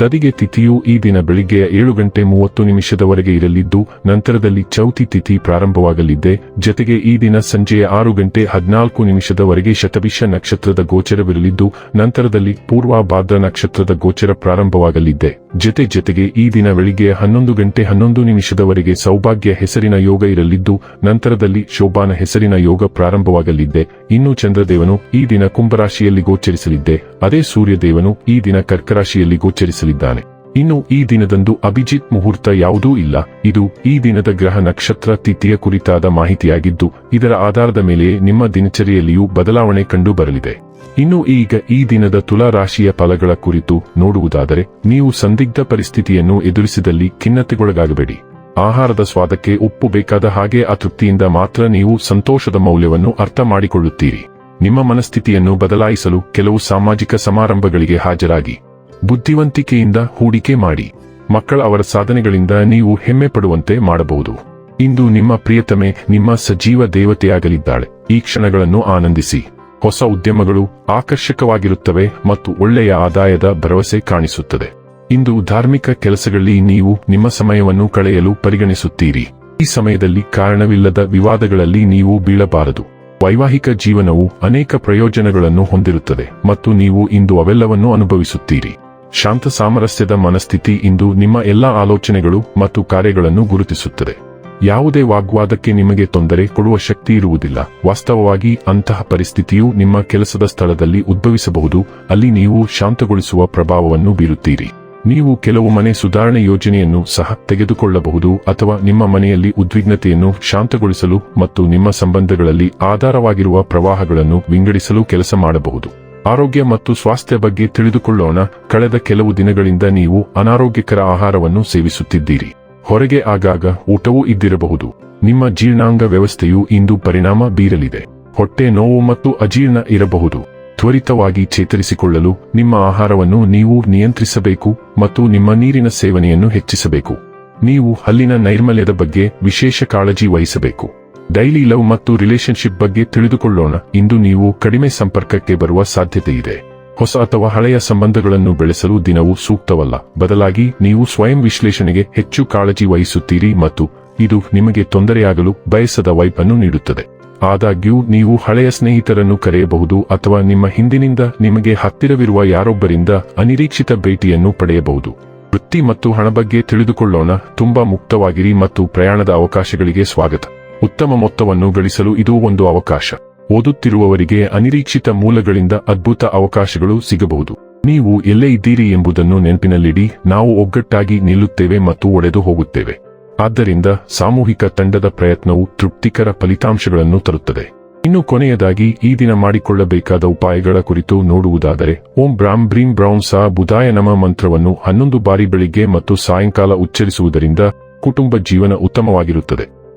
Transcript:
ತದಿಗೆ ತಿಥಿಯು ಈ ದಿನ ಬೆಳಿಗ್ಗೆಯ ಏಳು ಗಂಟೆ ಮೂವತ್ತು ನಿಮಿಷದವರೆಗೆ ಇರಲಿದ್ದು, ನಂತರದಲ್ಲಿ ಚೌತಿ ತಿಥಿ ಪ್ರಾರಂಭವಾಗಲಿದ್ದೆ ಜತೆಗೆ ಈ ದಿನ ಸಂಜೆಯ ಆರು ಗಂಟೆ ಹದಿನಾಲ್ಕು ನಿಮಿಷದವರೆಗೆ ಶತಭಿಷ ನಕ್ಷತ್ರದ ಗೋಚರವಿರಲಿದ್ದು, ನಂತರದಲ್ಲಿ ಪೂರ್ವಾಭಾದ್ರ ನಕ್ಷತ್ರದ ಗೋಚರ ಪ್ರಾರಂಭವಾಗಲಿದ್ದೆ ಜತೆ ಜತೆಗೆ ಈ ದಿನ ಬೆಳಿಗ್ಗೆಯ ಹನ್ನೊಂದು ಗಂಟೆ ಹನ್ನೊಂದು ನಿಮಿಷದವರೆಗೆ ಸೌಭಾಗ್ಯ ಹೆಸರಿನ ಯೋಗ ಇರಲಿದ್ದು, ನಂತರದಲ್ಲಿ ಶೋಭಾನ ಹೆಸರಿನ ಯೋಗ ಪ್ರಾರಂಭವಾಗಲಿದ್ದೆ ಇನ್ನು ಚಂದ್ರದೇವನು ಈ ದಿನ ಕುಂಭರಾಶಿಯಲ್ಲಿ ಗೋಚರಿಸಲಿದ್ದೆ ಅದೇ ಸೂರ್ಯದೇವನು ಈ ದಿನ ಕರ್ಕರಾಶಿಯಲ್ಲಿ ಗೋಚರಿಸಲಿದ್ದಾನೆ ಇನ್ನು ಈ ದಿನದಂದು ಅಭಿಜಿತ್ ಮುಹೂರ್ತ ಯಾವುದೂ ಇಲ್ಲ. ಇದು ಈ ದಿನದ ಗ್ರಹ ನಕ್ಷತ್ರ ತಿಥಿಯ ಕುರಿತಾದ ಮಾಹಿತಿಯಾಗಿದ್ದು, ಇದರ ಆಧಾರದ ಮೇಲೆ ನಿಮ್ಮ ದಿನಚರಿಯಲ್ಲಿಯೂ ಬದಲಾವಣೆ ಕಂಡು ಬರಲಿದೆ ಇನ್ನು ಈಗ ಈ ದಿನದ ತುಲಾ ರಾಶಿಯ ಫಲಗಳ ಕುರಿತು ನೋಡುವುದಾದರೆ, ನೀವು ಸಂದಿಗ್ಧ ಪರಿಸ್ಥಿತಿಯನ್ನು ಎದುರಿಸಿದಲ್ಲಿ ಖಿನ್ನತೆಗೊಳಗಾಗಬೇಡಿ. ಆಹಾರದ ಸ್ವಾದಕ್ಕೆ ಉಪ್ಪು ಬೇಕಾದ ಹಾಗೆ ಅತೃಪ್ತಿಯಿಂದ ಮಾತ್ರ ನೀವು ಸಂತೋಷದ ಮೌಲ್ಯವನ್ನು ಅರ್ಥ ಮಾಡಿಕೊಳ್ಳುತ್ತೀರಿ. ನಿಮ್ಮ ಮನಸ್ಥಿತಿಯನ್ನು ಬದಲಾಯಿಸಲು ಕೆಲವು ಸಾಮಾಜಿಕ ಸಮಾರಂಭಗಳಿಗೆ ಹಾಜರಾಗಿ. ಬುದ್ಧಿವಂತಿಕೆಯಿಂದ ಹೂಡಿಕೆ ಮಾಡಿ. ಮಕ್ಕಳ ಅವರ ಸಾಧನೆಗಳಿಂದ ನೀವು ಹೆಮ್ಮೆ ಪಡುವಂತೆ ಮಾಡಬಹುದು. ಇಂದು ನಿಮ್ಮ ಪ್ರಿಯತಮೆ, ನಿಮ್ಮ ಸಜೀವ ದೇವತೆಯಾಗಲಿದ್ದಾಳೆ. ಈ ಕ್ಷಣಗಳನ್ನು ಆನಂದಿಸಿ. ಹೊಸ ಉದ್ಯಮಗಳು ಆಕರ್ಷಕವಾಗಿರುತ್ತವೆ ಮತ್ತು ಒಳ್ಳೆಯ ಆದಾಯದ ಭರವಸೆ ಕಾಣಿಸುತ್ತದೆ. ಇಂದು ಧಾರ್ಮಿಕ ಕೆಲಸಗಳಲ್ಲಿ ನೀವು ನಿಮ್ಮ ಸಮಯವನ್ನು ಕಳೆಯಲು ಪರಿಗಣಿಸುತ್ತೀರಿ. ಈ ಸಮಯದಲ್ಲಿ ಕಾರಣವಿಲ್ಲದ ವಿವಾದಗಳಲ್ಲಿ ನೀವು ಬೀಳಬಾರದು. ವೈವಾಹಿಕ ಜೀವನವು ಅನೇಕ ಪ್ರಯೋಜನಗಳನ್ನು ಹೊಂದಿರುತ್ತದೆ ಮತ್ತು ನೀವು ಇಂದು ಅವೆಲ್ಲವನ್ನೂ ಅನುಭವಿಸುತ್ತೀರಿ. ಶಾಂತ ಸಾಮರಸ್ಯದ ಮನಸ್ಥಿತಿ ಇಂದು ನಿಮ್ಮ ಎಲ್ಲಾ ಆಲೋಚನೆಗಳು ಮತ್ತು ಕಾರ್ಯಗಳನ್ನು ಗುರುತಿಸುತ್ತದೆ. ಯಾವುದೇ ವಾಗ್ವಾದಕ್ಕೆ ನಿಮಗೆ ತೊಂದರೆ ಕೊಡುವ ಶಕ್ತಿ ಇರುವುದಿಲ್ಲ. ವಾಸ್ತವವಾಗಿ ಅಂತಹ ಪರಿಸ್ಥಿತಿಯು ನಿಮ್ಮ ಕೆಲಸದ ಸ್ಥಳದಲ್ಲಿ ಉದ್ಭವಿಸಬಹುದು. ಅಲ್ಲಿ ನೀವು ಶಾಂತಗೊಳಿಸುವ ಪ್ರಭಾವವನ್ನು ಬೀರುತ್ತೀರಿ. ನೀವು ಕೆಲವು ಮನೆ ಸುಧಾರಣೆ ಯೋಜನೆಯನ್ನು ಸಹ ತೆಗೆದುಕೊಳ್ಳಬಹುದು ಅಥವಾ ನಿಮ್ಮ ಮನೆಯಲ್ಲಿ ಉದ್ವಿಗ್ನತೆಯನ್ನು ಶಾಂತಗೊಳಿಸಲು ಮತ್ತು ನಿಮ್ಮ ಸಂಬಂಧಗಳಲ್ಲಿ ಆಧಾರವಾಗಿರುವ ಪ್ರವಾಹಗಳನ್ನು ವಿಂಗಡಿಸಲು ಕೆಲಸ ಮಾಡಬಹುದು. ಆರೋಗ್ಯ ಮತ್ತು ಸ್ವಾಸ್ಥ್ಯ ಬಗ್ಗೆ ತಿಳಿದುಕೊಳ್ಳೋಣ. ಕಳೆದ ಕೆಲವು ದಿನಗಳಿಂದ ನೀವು ಅನಾರೋಗ್ಯಕರ ಆಹಾರವನ್ನು ಸೇವಿಸುತ್ತಿದ್ದೀರಿ. ಹೊರಗೆ ಆಗಾಗ ಊಟವೂ ಇದ್ದಿರಬಹುದು. ನಿಮ್ಮ ಜೀರ್ಣಾಂಗ ವ್ಯವಸ್ಥೆಯು ಇಂದು ಪರಿಣಾಮ ಬೀರಲಿದೆ. ಹೊಟ್ಟೆ ನೋವು ಮತ್ತು ಅಜೀರ್ಣ ಇರಬಹುದು. ತ್ವರಿತವಾಗಿ ಚೇತರಿಸಿಕೊಳ್ಳಲು ನಿಮ್ಮ ಆಹಾರವನ್ನು ನೀವು ನಿಯಂತ್ರಿಸಬೇಕು ಮತ್ತು ನಿಮ್ಮ ನೀರಿನ ಸೇವನೆಯನ್ನು ಹೆಚ್ಚಿಸಬೇಕು. ನೀವು ಹಲ್ಲಿನ ನೈರ್ಮಲ್ಯದ ಬಗ್ಗೆ ವಿಶೇಷ ಕಾಳಜಿ ವಹಿಸಬೇಕು. ಡೈಲಿ ಲವ್ ಮತ್ತು ರಿಲೇಶನ್ಶಿಪ್ ಬಗ್ಗೆ ತಿಳಿದುಕೊಳ್ಳೋಣ. ಇಂದು ನೀವು ಕಡಿಮೆ ಸಂಪರ್ಕಕ್ಕೆ ಬರುವ ಸಾಧ್ಯತೆ ಇದೆ. ಹೊಸ ಅಥವಾ ಹಳೆಯ ಸಂಬಂಧಗಳನ್ನು ಬೆಳೆಸಲು ದಿನವು ಸೂಕ್ತವಲ್ಲ. ಬದಲಾಗಿ ನೀವು ಸ್ವಯಂ ವಿಶ್ಲೇಷಣೆಗೆ ಹೆಚ್ಚು ಕಾಳಜಿ ವಹಿಸುತ್ತೀರಿ ಮತ್ತು ಇದು ನಿಮಗೆ ತೊಂದರೆಯಾಗಲು ಬಯಸದ ವೈಪ್ ಅನ್ನು ನೀಡುತ್ತದೆ. ಆದಾಗ್ಯೂ, ನೀವು ಹಳೆಯ ಸ್ನೇಹಿತರನ್ನು ಕರೆಯಬಹುದು ಅಥವಾ ನಿಮ್ಮ ಹಿಂದಿನಿಂದ ನಿಮಗೆ ಹತ್ತಿರವಿರುವ ಯಾರೊಬ್ಬರಿಂದ ಅನಿರೀಕ್ಷಿತ ಭೇಟಿಯನ್ನು ಪಡೆಯಬಹುದು. ವೃತ್ತಿ ಮತ್ತು ಹಣ ಬಗ್ಗೆ ತಿಳಿದುಕೊಳ್ಳೋಣ. ತುಂಬಾ ಮುಕ್ತವಾಗಿರಿ ಮತ್ತು ಪ್ರಯಾಣದ ಅವಕಾಶಗಳಿಗೆ ಸ್ವಾಗತ. ಉತ್ತಮ ಮೊತ್ತವನ್ನು ಗಳಿಸಲು ಇದು ಒಂದು ಅವಕಾಶ. ಓದುತ್ತಿರುವವರಿಗೆ ಅನಿರೀಕ್ಷಿತ ಮೂಲಗಳಿಂದ ಅದ್ಭುತ ಅವಕಾಶಗಳು ಸಿಗಬಹುದು. ನೀವು ಎಲ್ಲೇ ಇದ್ದೀರಿ ಎಂಬುದನ್ನು ನೆನಪಿನಲ್ಲಿಡಿ, ನಾವು ಒಗ್ಗಟ್ಟಾಗಿ ನಿಲ್ಲುತ್ತೇವೆ ಮತ್ತು ಒಡೆದು ಹೋಗುತ್ತೇವೆ. ಆದ್ದರಿಂದ ಸಾಮೂಹಿಕ ತಂಡದ ಪ್ರಯತ್ನವು ತೃಪ್ತಿಕರ ಫಲಿತಾಂಶಗಳನ್ನು ತರುತ್ತದೆ. ಇನ್ನು ಕೊನೆಯದಾಗಿ, ಈ ದಿನ ಮಾಡಿಕೊಳ್ಳಬೇಕಾದ ಉಪಾಯಗಳ ಕುರಿತು ನೋಡುವುದಾದರೆ, ಓಂ ಬ್ರಾಂ ಬ್ರೀಂ ಬ್ರೌನ್ ಸಾ ಬುಧಾಯ ನಮ ಮಂತ್ರವನ್ನು ಹನ್ನೊಂದು ಬಾರಿ ಬೆಳಿಗ್ಗೆ ಮತ್ತು ಸಾಯಂಕಾಲ ಉಚ್ಚರಿಸುವುದರಿಂದ ಕುಟುಂಬ ಜೀವನ ಉತ್ತಮವಾಗಿರುತ್ತದೆ.